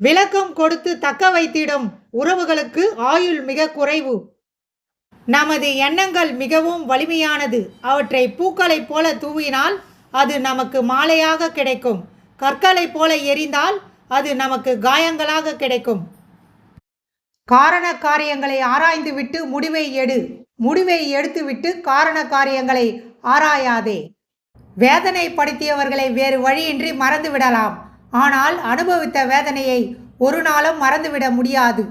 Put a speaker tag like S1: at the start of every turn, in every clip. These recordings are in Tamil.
S1: விளக்கம் கொடுத்து தக்க வைத்திடும் உறவுகளுக்கு ஆயுள் மிக குறைவு. நமது எண்ணங்கள் மிகவும் வலிமையானது. அவற்றை பூக்களைப் போல தூவினால் அது நமக்கு மாலையாக கிடைக்கும். கற்களைப் போல எரிந்தால் அது நமக்கு காயங்களாக கிடைக்கும். காரண காரியங்களை ஆராய்ந்துவிட்டு முடிவை எடு. முடிவை எடுத்துவிட்டு காரண காரியங்களை ஆராயாதே. வேதனைப்படுத்தியவர்களை வேறு வழியின்றி மறந்து விடலாம். ஆனால் அனுபவித்த வேதனையை ஒரு நாளும் மறந்துவிட முடியாது.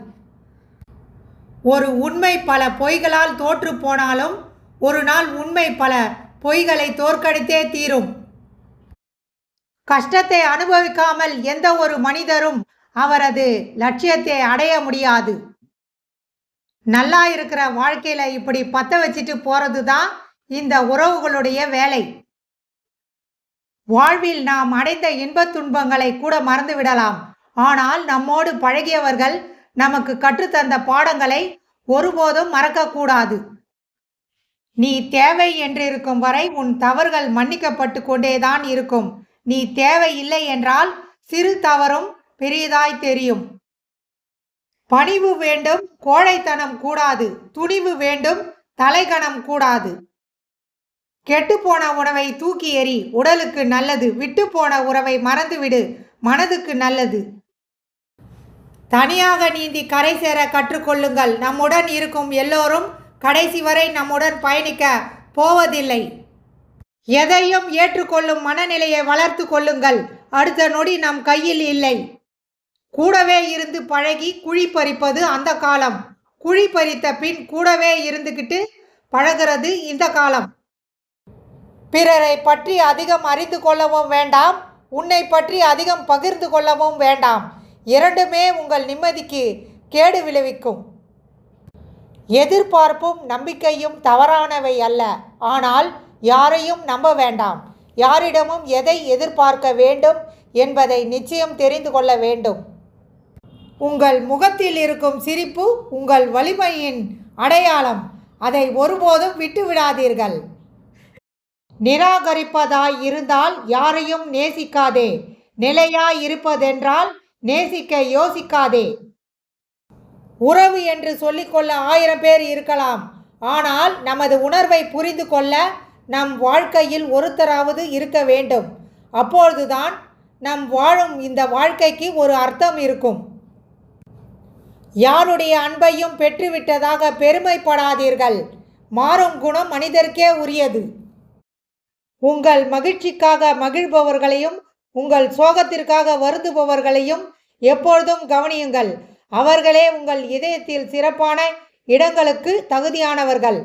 S1: ஒரு உண்மை பல பொய்களால் தோற்று போனாலும் ஒரு நாள் உண்மை பல பொய்களை தோற்கடித்தே தீரும். கஷ்டத்தை அனுபவிக்காமல் எந்த ஒரு மனிதரும் அவரது லட்சியத்தை அடைய முடியாது. நல்லா இருக்கிற வாழ்க்கையில் இப்படி பற்ற வச்சுட்டு போகிறது தான் இந்த உறவுகளுடைய வேலை. வாழ்வில் நாம் அடைந்த இன்பத் துன்பங்களை கூட மறந்து விடலாம் ஆனால் நம்மோடு பழகியவர்கள் நமக்கு கற்றுத்தந்த பாடங்களை ஒருபோதும் மறக்கக்கூடாது. நீ தேவை என்றிருக்கும் வரை உன் தவறுகள் மன்னிக்கப்பட்டு கொண்டேதான் இருக்கும். நீ தேவை இல்லை என்றால் சிறு தவறும் பெரியதாய் தெரியும். பணிவு வேண்டும் கோழைத்தனம் கூடாது. துணிவு வேண்டும் தலைகணம் கூடாது. கெட்டுப்போன உணவை தூக்கி எறி உடலுக்கு நல்லது விட்டுப்போன உறவை மறந்துவிடு மனதுக்கு நல்லது. தனியாக நீந்தி கரை சேர கற்றுக்கொள்ளுங்கள். நம்முடன் இருக்கும் எல்லோரும் கடைசி வரை நம்முடன் பயணிக்க போவதில்லை. எதையும் ஏற்றுக்கொள்ளும் மனநிலையை வளர்த்து கொள்ளுங்கள். அடுத்த நொடி நம் கையில் இல்லை. கூடவே இருந்து பழகி குழி பறிப்பது அந்த காலம். குழி பறித்த பின் கூடவே இருந்துக்கிட்டு பழகிறது இந்த காலம். பிறரை பற்றி அதிகம் அறிந்து கொள்ளவும் வேண்டாம் உன்னை பற்றி அதிகம் பகிர்ந்து கொள்ளவும் வேண்டாம். இரண்டுமே உங்கள் நிம்மதிக்கு கேடு விளைவிக்கும். எதிர்பார்ப்பும் நம்பிக்கையும் தவறானவை அல்ல. ஆனால் யாரையும் நம்ப வேண்டாம். யாரிடமும் எதை எதிர்பார்க்க வேண்டும் என்பதை நிச்சயம் தெரிந்து கொள்ள வேண்டும். உங்கள் முகத்தில் இருக்கும் சிரிப்பு உங்கள் வலிமையின் அடையாளம். அதை ஒருபோதும் விட்டுவிடாதீர்கள். நிராகரிப்பதாய் இருந்தால் யாரையும் நேசிக்காதே. நிலையாய் இருப்பதென்றால் நேசிக்க யோசிக்காதே. உறவு என்று சொல்லிக்கொள்ள ஆயிரம் பேர் இருக்கலாம். ஆனால் நமது உணர்வை புரிந்து கொள்ள நம் வாழ்க்கையில் ஒருத்தராவது இருக்க வேண்டும். அப்பொழுதுதான் நம் வாழும் இந்த வாழ்க்கைக்கு ஒரு அர்த்தம் இருக்கும். யாருடைய அன்பையும் பெற்றுவிட்டதாக பெருமைப்படாதீர்கள். மாறும் குணம் மனிதருக்கே உரியது. உங்கள் மகிழ்ச்சிக்காக மகிழ்பவர்களையும் உங்கள் சோகத்திற்காக வருந்துபவர்களையும் எப்பொழுதும் கவனியுங்கள். அவர்களே உங்கள் இதயத்தில் சிறப்பான இடங்களுக்கு தகுதியானவர்கள்.